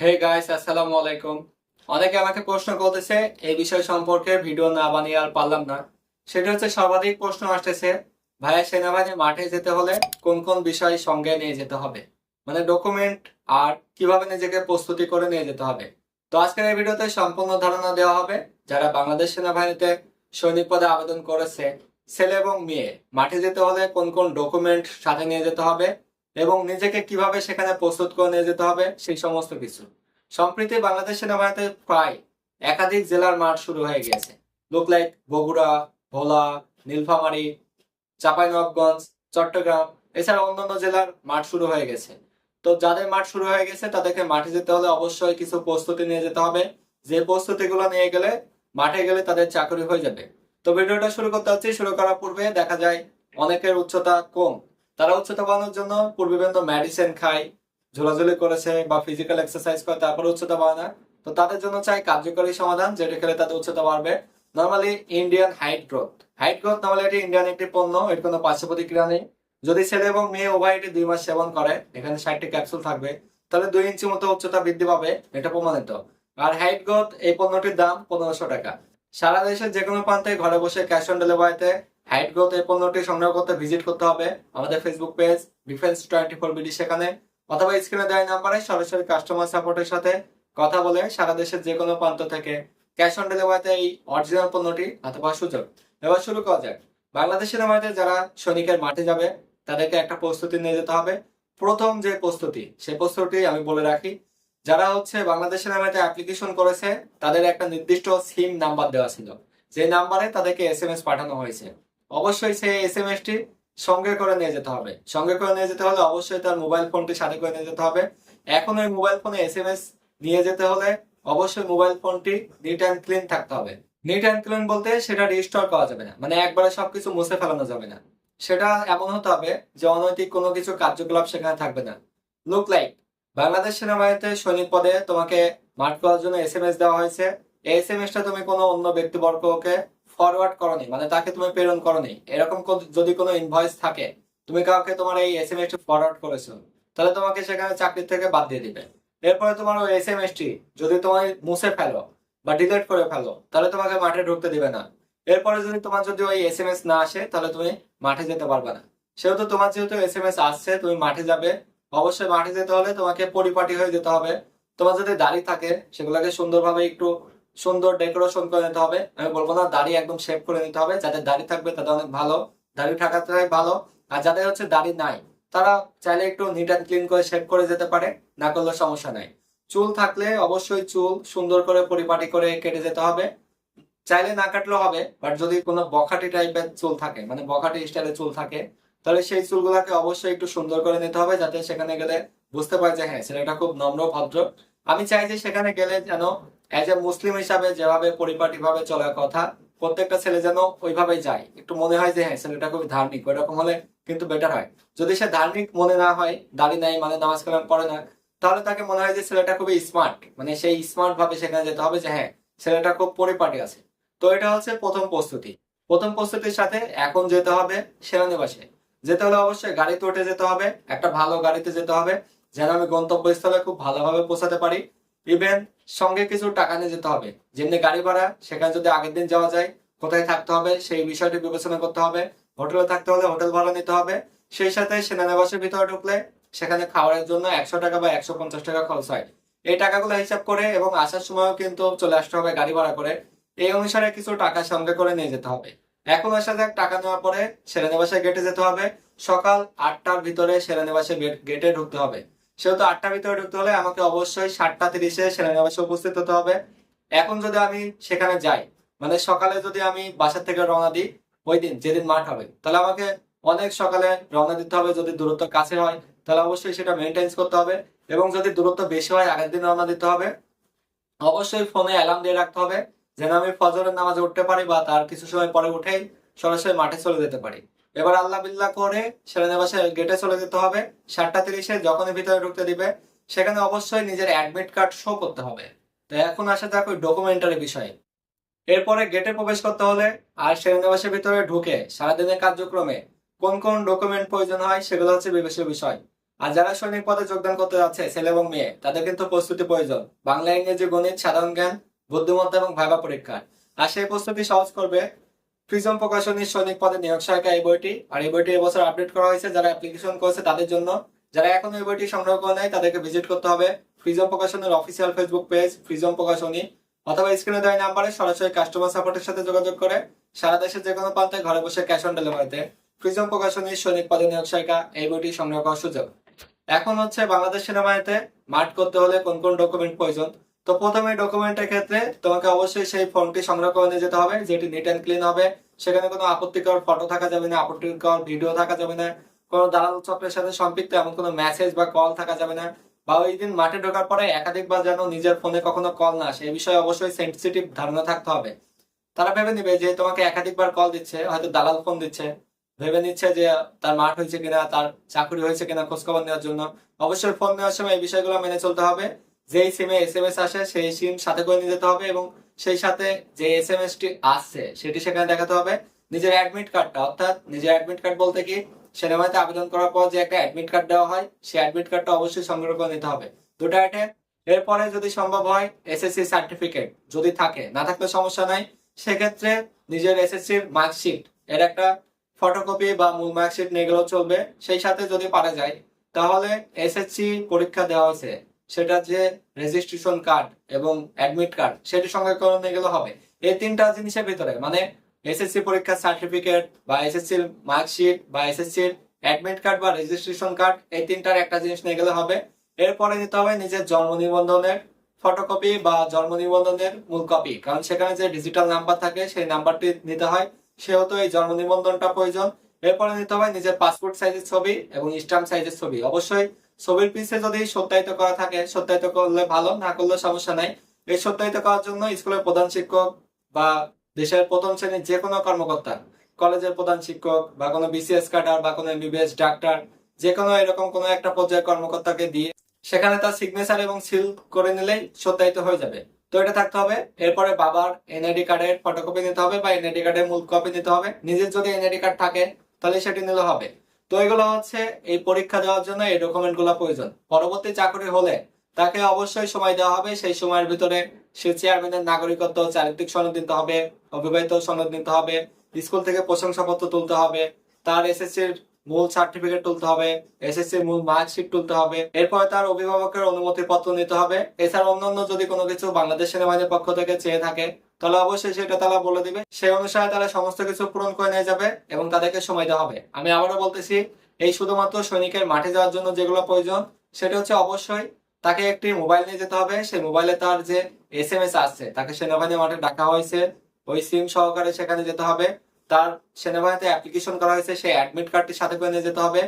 Hey guys আসসালামু আলাইকুম। অনেকে আমাকে প্রশ্ন করতেছে, এই বিষয় সম্পর্কে ভিডিও না বানিয়ে আর পারলাম না। সেটা হচ্ছে সর্বাধিক প্রশ্ন আসতেছে, ভাইয়া সেনাবাহিনী মাঠে যেতে হলে কোন কোন বিষয় সঙ্গে নিয়ে যেতে হবে? মানে ডকুমেন্ট আর কীভাবে নিজেকে প্রস্তুতি করে নিয়ে যেতে হবে? তো আজকের এই ভিডিওতে সম্পূর্ণ ধারণা দেওয়া হবে, যারা বাংলাদেশ সেনাবাহিনীতে সৈনিক পদে আবেদন করেছে, ছেলে এবং মেয়ে, মাঠে যেতে হলে কোন কোন ডকুমেন্ট সাথে নিয়ে যেতে হবে? এবং নিজেকে কীভাবে সেখানে প্রস্তুত করে নিয়ে যেতে হবে, সেই সমস্ত কিছু। সম্প্রতি বাংলাদেশ সেনাবাহিনীতে প্রায় একাধিক জেলার মাঠ শুরু হয়ে গিয়েছে। লোক লাইক বগুড়া, ভোলা, নীলফামারী, চাঁপাইনবাবগঞ্জ, চট্টগ্রাম, এছাড়া অন্যান্য জেলার মাঠ শুরু হয়ে গেছে। তো যাদের মাঠ শুরু হয়ে গেছে, তাদেরকে মাঠে যেতে হলে অবশ্যই কিছু প্রস্তুতি নিয়ে যেতে হবে। যে প্রস্তুতিগুলো নিয়ে গেলে মাঠে গেলে তাদের চাকরি হয়ে যাবে। তো ভিডিওটা শুরু করতে হচ্ছে শুরু করার পূর্বে দেখা যায় অনেকের উচ্চতা কম। তারা উচ্চতা বাড়ানোর জন্য পূর্বীবৃন্দ মেডিসিন খায়, ঝোলাঝুলি করেছে বা ফিজিক্যাল এক্সারসাইজ করে, তারপরে উচ্চতা বাড়ানো তো তাদের জন্য চাই কার্যকরী সমাধান, যেটা খেলে তাদের উচ্চতা বাড়বে। Normally Indian height growth height growth normally এটি ইন্ডিয়ান একটি পণ্য, এর কোনো পার্শ্ব প্রতিক্রিয়া নেই। যদি ছেলে এবং মেয়ে উভয় এটি দুই মাস সেবন করে, এখানে ষাটটি ক্যাপসুল থাকবে, তাহলে দুই ইঞ্চি মতো উচ্চতা বৃদ্ধি পাবে, এটা প্রমাণিত। আর হাইট গ্রোথ এই পণ্যটির দাম পনেরোশো টাকা। সারা দেশের যে কোনো প্রান্তে ঘরে বসে ক্যাশ অন ডেলিভারিতে হাইট গ্রোথ এই পণ্যটি সংগ্রহ করতে ভিজিট করতে হবে আমাদের Facebook page defence twenty four BD সেখানে, অথবা স্ক্রিনে দেওয়া নাম্বারে সরাসরি কাস্টমার সাপোর্টের সাথে কথা বলে সারা দেশের যে কোনো প্রান্ত থেকে ক্যাশ অন ডেলিভারিতে এই অরিজিনাল পণ্যটি অথবা সুযোগ এবার শুরু করা যাক। বাংলাদেশের আমাদের যারা সৈনিকের মাঠে যাবে, তাদেরকে একটা প্রস্তুতি নিয়ে যেতে হবে। প্রথম যে প্রস্তুতি, সেই প্রস্তুতি আমি বলে রাখি, যারা হচ্ছে বাংলাদেশের আমাদের অ্যাপ্লিকেশন করেছে, তাদের একটা নির্দিষ্ট সিম নাম্বার দেওয়া ছিল। যে নাম্বারে তাদেরকে এস পাঠানো হয়েছে। অবশ্যই সেই এস এম এস টি সঙ্গে করে নিয়ে যেতে হবে। সঙ্গে করে নিয়ে যেতে হলে অবশ্যই তার মোবাইল ফোনটি সাথে করে নিয়ে যেতে হবে। এখন ওই মোবাইল ফোনে এস এম এস নিয়ে যেতে হলে অবশ্যই মোবাইল ফোনটি নিট অ্যান্ড ক্লিন থাকতে হবে। নিট অ্যান্ড ক্লিন বলতে সেটা রিস্টোর করা যাবে না। মানে একবারে সবকিছু মুছে ফেলানো যাবে না। সেটা এমন হতে হবে যে অনৈতিক কোনো কিছু কার্যকলাপ সেখানে থাকবে না। লুক লাইক বাংলাদেশ সেনাবাহিনীতে সৈনিক পদে তোমাকে মাঠ করার জন্য এস এম এস দেওয়া হয়েছে। এই এস এম এসটা তুমি কোনো অন্য ব্যক্তিবর্গকে ফরওয়ার্ড করনি মানে তাকে তুমি প্রেরণ করনি। এরকম যদি কোনো ইনভয়েস থাকে, তুমি কাউকে তোমার এই এস এম এস টি ফরওয়ার্ড করেছ, তাহলে তোমাকে সেখানে চাকরি থেকে বাদ দিয়ে দিবে। এরপরে তোমার ওই এস এম এস টি যদি তোমার মুছে ফেলো বা ডিলিট করে ফেলো, তাহলে তোমাকে মাঠে ঢুকতে দিবে না। এরপরে যদি তোমার যদি ওই এস এম এস না আসে, তাহলে তুমি মাঠে যেতে পারবে না। সেহেতু তোমার যেহেতু এস এম এস আসছে, তুমি মাঠে যাবে। অবশ্যই মাঠে যেতে হলে তোমাকে পরিপাটি হয়ে যেতে হবে। তোমার যদি দাড়ি থাকে, সেগুলোকে সুন্দরভাবে একটু সুন্দর ডেকোরেশন করে নিতে হবে। আমি বলব না, দাড়ি একদম শেভ করে নিতে হবে। যাদের দাড়ি থাকবে তাদের অনেক ভালো। দাড়ি থাকাটাই ভালো। আর যাদের হচ্ছে দাড়ি নাই, তারা চাইলে একটু নিট অ্যান্ড ক্লিন করে শেভ করে যেতে পারে, না করলে সমস্যা নাই। চুল থাকলে অবশ্যই চুল সুন্দর করে পরিপাটি করে কেটে যেতে হবে। চাইলে না কাটলেও হবে বাট যদি কোনো বখাটি টাইপের চুল থাকে মানে বখাটি স্টাইলের চুল থাকে, তাহলে সেই চুলগুলাকে অবশ্যই একটু সুন্দর করে নিতে হবে, যাতে সেখানে গেলে বুঝতে পারে যে হ্যাঁ ছেলেটা খুব নম্র, ভদ্র। আমি চাই যে সেখানে গেলে যেন অ্যাজ এ মুসলিম হিসাবে যেভাবে পরিপাটি ভাবে চলার কথা, প্রত্যেকটা ছেলে যেন ওইভাবেই যায়। একটু মনে হয় যে হ্যাঁ ছেলেটা খুবই ধার্মিক, ওইরকম হলে কিন্তু বেটার হয়। যদি সে ধার্মিক মনে না হয়, দাড়ি নাই মানে নামাজ কালাম পড়ে না, তাহলে তাকে মনে হয় যে, ছেলেটা খুবই স্মার্ট মানে সেই স্মার্ট ভাবে সেখানে যেতে হবে যে হ্যাঁ ছেলেটা খুব পরিপাটি আছে। তো এটা হচ্ছে প্রথম প্রস্তুতি। প্রথম প্রস্তুতির সাথে এখন যেতে হবে সেনানিবাসে। যেতে হলে অবশ্যই গাড়িতে উঠে যেতে হবে, একটা ভালো গাড়িতে যেতে হবে, যেন আমি গন্তব্যস্থলে খুব ভালোভাবে পৌঁছাতে পারি। ইভেন সঙ্গে কিছু টাকা নিয়ে যেতে হবে। যেমনি গাড়ি ভাড়া, সেখানে যদি আগের দিন যাওয়া যায়, কোথায় থাকতে হবে, সেই বিষয়টি বিবেচনা করতে হবে। হোটেলে থাকতে হলে হোটেল ভাড়া নিতে হবে। সেই সাথে সেনানিবাসের ভিতরে ঢুকলে সেখানে খাওয়ার জন্য একশো টাকা বা একশো পঞ্চাশ টাকা খরচ হয়। এই টাকাগুলো হিসাব করে এবং আসার সময়ও কিন্তু চলে আসতে হবে গাড়ি ভাড়া করে। এই অনুসারে কিছু টাকা সঙ্গে করে নিয়ে যেতে হবে। এখন আসা যাক টাকা নেওয়ার পরে সেরেনিবাসের গেটে যেতে হবে। সকাল আটটার ভিতরে সেরেনিবাসের গেটে ঢুকতে হবে। সেহেতু আটটার ভিতরে ঢুকতে হলে আমাকে অবশ্যই সাতটা, তিরিশে সেরেনিবাসে উপস্থিত হতে হবে। এখন যদি আমি সেখানে যাই মানে সকালে যদি আমি বাসা থেকে রওনা দিই, ওই দিন, যেদিন মাঠ হবে, তাহলে আমাকে অনেক সকালে রওনা দিতে হবে। যদি দূরত্ব কাছে হয়, তাহলে অবশ্যই সেটা মেনটেন্স করতে হবে এবং যদি দূরত্ব বেশি হয়, আগের দিন রওনা দিতে হবে। অবশ্যই ফোনে অ্যালার্ম দিয়ে রাখতে হবে, যেন আমি ফজরের নামাজে উঠতে পারি বা তার কিছু সময় পরে উঠেই সরাসরি মাঠে চলে যেতে পারি। এবার আল্লাহ বিল্লাহ করে সেরেনাবাসে গেটে চলে যেতে হবে। সাতটা তিরিশে যখনই ভিতরে ঢুকতে দিবে, সেখানে অবশ্যই নিজের অ্যাডমিট কার্ড শো করতে হবে। তো এখন আসা যাক ওই ডকুমেন্টারি বিষয়ে। এরপরে গেটে প্রবেশ করতে হলে আর সেরেনাবাসের ভিতরে ঢুকে সারাদিনের কার্যক্রমে কোন কোন ডকুমেন্ট প্রয়োজন হয় সেগুলো হচ্ছে বিবেচ্য বিষয়। আর যারা সৈনিক পদে যোগদান করতে যাচ্ছে, ছেলে এবং মেয়ে, তাদের কিন্তু প্রস্তুতি প্রয়োজন। বাংলা, ইংরেজি, গণিত, সাধারণ জ্ঞান, বুদ্ধিমত্তা এবং ভাইবা পরীক্ষা। আর সেই প্রস্তুতি সহজ করবে প্রিজম প্রকাশনীর সৈনিক পদে নিয়োগ সহায়িকা এই বইটি। আর এই বইটি এবছর আপডেট করা হয়েছে। যারা অ্যাপ্লিকেশন করেছে তাদের জন্য, যারা এখন এই বইটি সংগ্রহ করে নেয় তাদেরকে ভিজিট করতে হবে ফ্রিজম প্রকাশনের অফিসিয়াল ফেসবুক পেজ ফ্রিজম প্রকাশনী অথবা স্ক্রিনে দেওয়া নাম্বারে সরাসরি কাস্টমার সাপোর্টের সাথে যোগাযোগ করে সারা দেশের যে কোনো প্রান্তে ঘরে বসে ক্যাশ অন ডেলিভারিতে ফ্রিজম প্রকাশনীর সৈনিক পদে নিয়োগ সহায়িকা এই বইটি সংগ্রহ করার সুযোগ। এখন হচ্ছে বাংলাদেশ সেনাবাহিনীতে মাঠ করতে হলে কোন কোন ডকুমেন্ট প্রয়োজন? তো প্রথমে ডকুমেন্টের ক্ষেত্রে তোমাকে অবশ্যই সেই ফর্মটি সংগ্রহ করে নিয়ে যেতে হবে, যেটি নিট অ্যান্ড ক্লিন হবে। সেখানে কোনো আপত্তিকর ফটো থাকা যাবে না, আপত্তিকর ভিডিও থাকা যাবে না, কোনো দালাল চক্রের সাথে সম্পৃক্ত এমন কোনো মেসেজ বা কল থাকা যাবে না, বা ওই দিন মাঠে ঢোকার পরে একাধিকবার যেন নিজের ফোনে কখনো কল না আসে। এই বিষয়ে অবশ্যই সেন্সিটিভ ধারণা থাকতে হবে। তারা ভেবে নিবে যে তোমাকে একাধিকবার কল দিচ্ছে, হয়তো দালাল ফোন দিচ্ছে। ভেবে নিচ্ছে যে তার মাঠ হয়েছে কিনা, তার চাকরি হয়েছে কিনা খোঁজখবর নেওয়ার জন্য। অবশ্যই ফোন নেওয়ার সময় এই বিষয়গুলো মেনে চলতে হবে। যেই সিমে এস এম এস আসে, সেই সিম সাথে করে নিয়ে যেতে হবে এবং সেই সাথে যে এস এম এস টি আসছে, সেটি সেখানে দেখাতে হবে। নিজের অ্যাডমিট কার্ডটা অর্থাৎ নিজের অ্যাডমিট কার্ড বলতে কি, সেনাবাহিনীতে আবেদন করার পর যে একটা অ্যাডমিট কার্ড দেওয়া হয়, সেই অ্যাডমিট কার্ডটা অবশ্যই সংগ্রহ করে নিতে হবে। দুটো আইটেম এরপরে যদি সম্ভব হয় এসএসসি সার্টিফিকেট যদি থাকে, না থাকলে সমস্যা নাই। সেক্ষেত্রে নিজের এসএসসির মার্কশিট এর একটা ফটোকপি বা মূল মার্কশিট নিয়ে গেলেও চলবে। সেই সাথে যদি পারা যায়, তাহলে এসএসসি পরীক্ষা দেওয়া হয়েছে। সেটা যে রেজিস্ট্রেশন কার্ড এবং অ্যাডমিট কার্ড সেটি সঙ্গে করে নিয়ে গেলে হবে। এই তিনটা জিনিসের ভিতরে মানে এসএসসি পরীক্ষার সার্টিফিকেট বা এসএসসির মার্কশিট বা এসএসসির অ্যাডমিট কার্ড বা রেজিস্ট্রেশন কার্ড এই তিনটার একটা জিনিস নিয়ে গেলে হবে। এরপরে নিতে হবে নিজের জন্ম নিবন্ধনের ফটোকপি বা জন্ম নিবন্ধনের মূল কপি কারণ সেখানে যে ডিজিটাল নাম্বার থাকে, সেই নাম্বারটি নিতে হয়। সেহেতু এই জন্ম নিবন্ধনটা প্রয়োজন। এরপরে নিতে হবে নিজের পাসপোর্ট সাইজের ছবি এবং স্ট্যাম্প সাইজের ছবি। অবশ্যই ছবির পিছে যদি সত্যায়িত করা থাকে, সত্যায়িত করলে ভালো, না করলে সমস্যা নাই। এই সত্যায়িত করার জন্য স্কুলের প্রধান শিক্ষক বা দেশের প্রথম শ্রেণির যে কোনো কর্মকর্তা, কলেজের প্রধান শিক্ষক বা কোনো বিসিএস ক্যাডার বা কোনো এমবিবিএস ডাক্তার যে কোনো এরকম কোনো একটা পর্যায়ের কর্মকর্তাকে দিয়ে সেখানে তার সিগনেচার এবং সিল করে নিলেই সত্যায়িত হয়ে যাবে। তো এটা থাকতে হবে। এরপরে বাবার এনআইডি কার্ডের ফটোকপি নিতে হবে বা এনআইডি কার্ডের মূল কপি নিতে হবে। নিজের যদি এনআইডি কার্ড থাকে, তাহলে সেটি নিলে হবে। তো এগুলো হচ্ছে এই পরীক্ষা দেওয়ার জন্য এই ডকুমেন্টগুলো প্রয়োজন। পরবর্তী চাকরি হলে তাকে অবশ্যই সময় দেওয়া হবে, সেই সময়ের ভিতরে সে চেয়ারম্যানের নাগরিকত্ব, চারিত্রিক সনদ দিতে হবে, অবিবাহিত সনদ নিতে হবে, স্কুল থেকে প্রশংসাপত্র তুলতে হবে, তার এসএসসির মূল সার্টিফিকেট তুলতে হবে এসএসসির মূল মার্কশিট তুলতে হবে, এরপরে তার অভিভাবকের অনুমতি পত্র নিতে হবে। এছাড়া অন্যান্য যদি কোনো কিছু বাংলাদেশ সেনাবাহিনীর পক্ষ থেকে চেয়ে থাকে তাহলে অবশ্যই সেটা তারা বলে দিবে। সেই অনুসারে তারা সমস্ত কিছু পূরণ করে নিয়ে যাবে এবং তাদেরকে সময় দেওয়া হবে। আমি আবারও বলতেছি, এই শুধুমাত্র সৈনিকের মাঠে যাওয়ার জন্য যেগুলো প্রয়োজন, সেটা হচ্ছে অবশ্যই তাকে একটি মোবাইল নিয়ে যেতে হবে। সেই মোবাইলে তার যে এস এম এস আসছে তাকে সেনাবাহিনী মাঠে ডাকা হয়েছে। ওই সিম সহকারে সেখানে যেতে হবে। তার সেনাবাহিনীতে অ্যাপ্লিকেশন করা হয়েছে, সেই অ্যাডমিট কার্ডটি সাথে করে নিয়ে যেতে হবে।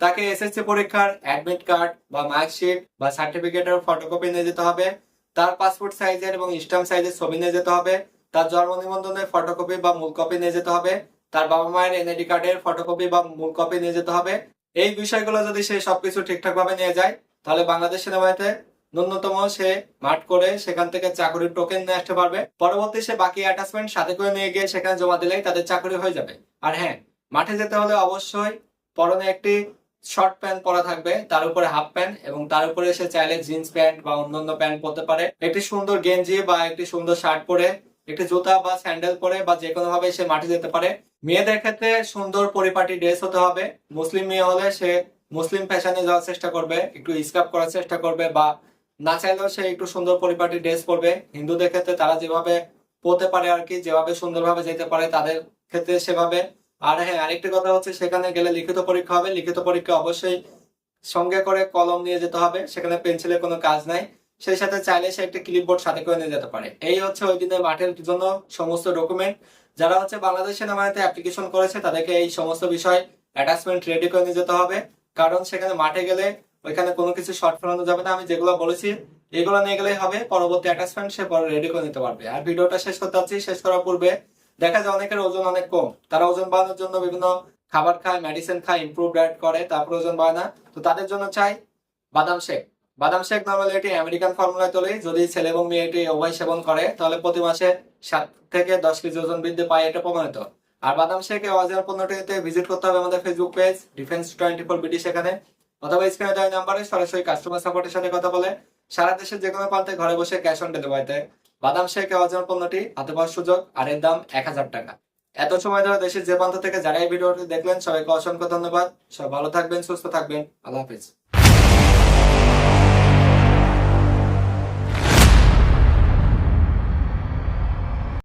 তাকে এসএসসি পরীক্ষার অ্যাডমিট কার্ড বা মার্কশিট বা সার্টিফিকেটের ফটোকপি নিয়ে যেতে হবে। তার পাসপোর্ট সাইজের এবং স্ট্যাম্প সাইজের ছবি নিয়ে যেতে হবে। তার জন্ম নিবন্ধনের ফটোকপি বা মূল কপি নিয়ে যেতে হবে। তার বাবা মায়ের এনআইডি কার্ডের ফটোকপি বা মূল কপি নিয়ে যেতে হবে। এই বিষয়গুলো যদি সে সবকিছু ঠিকঠাক ভাবে নিয়ে যায়, তাহলে বাংলাদেশ সেনাবাহিনীতে ন্যূনতম সে মাঠ করে সেখান থেকে চাকরির টোকেন নিয়ে আসতে পারবে। পরবর্তী সে বাকি অ্যাটাচমেন্ট সাথে করে নিয়ে গিয়ে সেখানে জমা দিলেই তাদের চাকরি হয়ে যাবে। আর হ্যাঁ মাঠে যেতে হলে অবশ্যই পরনে একটি শর্ট প্যান্ট পরা থাকবে, তার উপরে হাফ প্যান্ট এবং তার উপরে সে চাইলে জিন্স প্যান্ট বা অন্যান্য প্যান্ট পরতে পারে। একটি সুন্দর গেঞ্জি বা একটি সুন্দর শার্ট পরে, একটি জুতা বা স্যান্ডেল পরে বা যে কোনো ভাবে সে মাঠে যেতে পারে। মেয়েদের ক্ষেত্রে সুন্দর পরিপাটি ড্রেস হতে হবে। মুসলিম মেয়ে হলে সে মুসলিম ফ্যাশনে যাওয়ার চেষ্টা করবে, একটু স্কাপ করার চেষ্টা করবে বা না চাইলেও সে একটু সুন্দর পরিপাটি ড্রেস পরবে। হিন্দুদের ক্ষেত্রে তারা যেভাবে পরতে পারে আর কি, যেভাবে সুন্দরভাবে যেতে পারে, তাদের ক্ষেত্রে সেভাবে আর হ্যাঁ আরেকটি কথা হচ্ছে, সেখানে গেলে লিখিত পরীক্ষা হবে। লিখিত পরীক্ষা অবশ্যই সঙ্গে করে কলম নিয়ে যেতে হবে। সেখানে পেন্সিলের কোনো কাজ নাই। সেই সাথে চাইলে সে একটা ক্লিপবোর্ড সাথে করে নিয়ে যেতে পারে। এই হচ্ছে ওই দিনের মাঠের জন্য সমস্ত ডকুমেন্ট যারা হচ্ছে বাংলাদেশ সেনাবাহিনীতে অ্যাপ্লিকেশন করেছে, তাদেরকে এই সমস্ত বিষয় অ্যাটাচমেন্ট রেডি করে নিয়ে যেতে হবে। কারণ সেখানে মাঠে গেলে ওইখানে কোনো কিছু শর্ট ফেলানো যাবে না। আমি যেগুলো বলেছি, এগুলো নিয়ে গেলেই হবে। পরবর্তী অ্যাটাচমেন্ট সে পরে রেডি করে নিতে পারবে। আর ভিডিওটা শেষ করতে যাচ্ছি। শেষ করার পূর্বে দেখা যায় অনেকের ওজন অনেক কম। তারা ওজন বাড়ানোর জন্য বিভিন্ন খাবার খায় মেডিসিন খায় ইমপ্রুভ ডায়েট করে, তারপর ওজন বাড়ে না। তো তাদের জন্য চাই বাদাম শেক। বাদাম শেক নর্মালি এটি আমেরিকান ফর্মুলায় তৈরি যদি ছেলে এবং মেয়ে এটি উভয় সেবন করে, তাহলে প্রতি মাসে সাত থেকে দশ কেজি ওজন বৃদ্ধি পায়, এটা প্রমাণিত। আর বাদাম শেক অরিজিনাল পণ্যটিতে ভিজিট করতে হবে আমাদের Facebook page defence twenty four BD সেখানে অথবা স্ক্রিনে দেওয়া নাম্বারে সরাসরি কাস্টমার সাপোর্টের সাথে কথা বলে, সারা দেশের যে কোনো প্রান্তে ঘরে বসে ক্যাশ অন ডেলিভারিতে বাদাম শেখ অরিজিনাল পণ্যটি হাতে পাওয়ার সুযোগ আর এর দাম এক হাজার টাকা। এত সময় ধরে দেশের যে প্রান্ত থেকে যারা এই ভিডিওটি দেখলেন, সবাইকে অসংখ্য ধন্যবাদ। সবাই ভালো থাকবেন, সুস্থ থাকবেন। আল্লাহ হাফিজ।